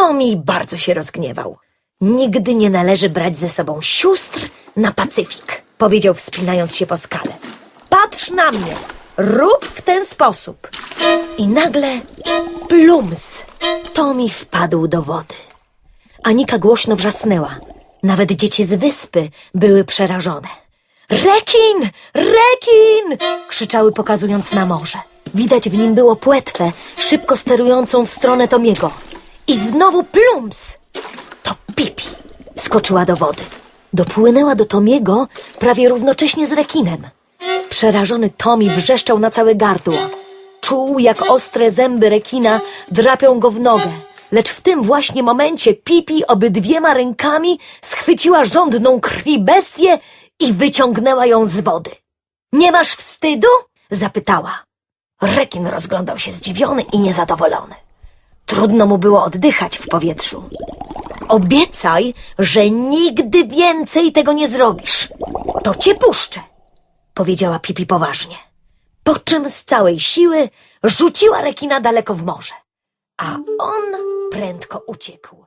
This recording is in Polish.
Tommy bardzo się rozgniewał. Nigdy nie należy brać ze sobą sióstr na Pacyfik, powiedział wspinając się po skale. Patrz na mnie, rób w ten sposób. I nagle plums. Tommy wpadł do wody. Anika głośno wrzasnęła. Nawet dzieci z wyspy były przerażone. Rekin! Rekin! krzyczały pokazując na morze. Widać w nim było płetwę, szybko sterującą w stronę Tomiego. I znowu plums! To Pipi skoczyła do wody. Dopłynęła do Tomiego prawie równocześnie z rekinem. Przerażony Tommy wrzeszczał na całe gardło. Czuł, jak ostre zęby rekina drapią go w nogę. Lecz w tym właśnie momencie Pipi obydwiema rękami schwyciła żądną krwi bestię i wyciągnęła ją z wody. Nie masz wstydu? zapytała. Rekin rozglądał się zdziwiony i niezadowolony. Trudno mu było oddychać w powietrzu. Obiecaj, że nigdy więcej tego nie zrobisz. To cię puszczę, powiedziała Pipi poważnie. Po czym z całej siły rzuciła rekina daleko w morze. A on prędko uciekł.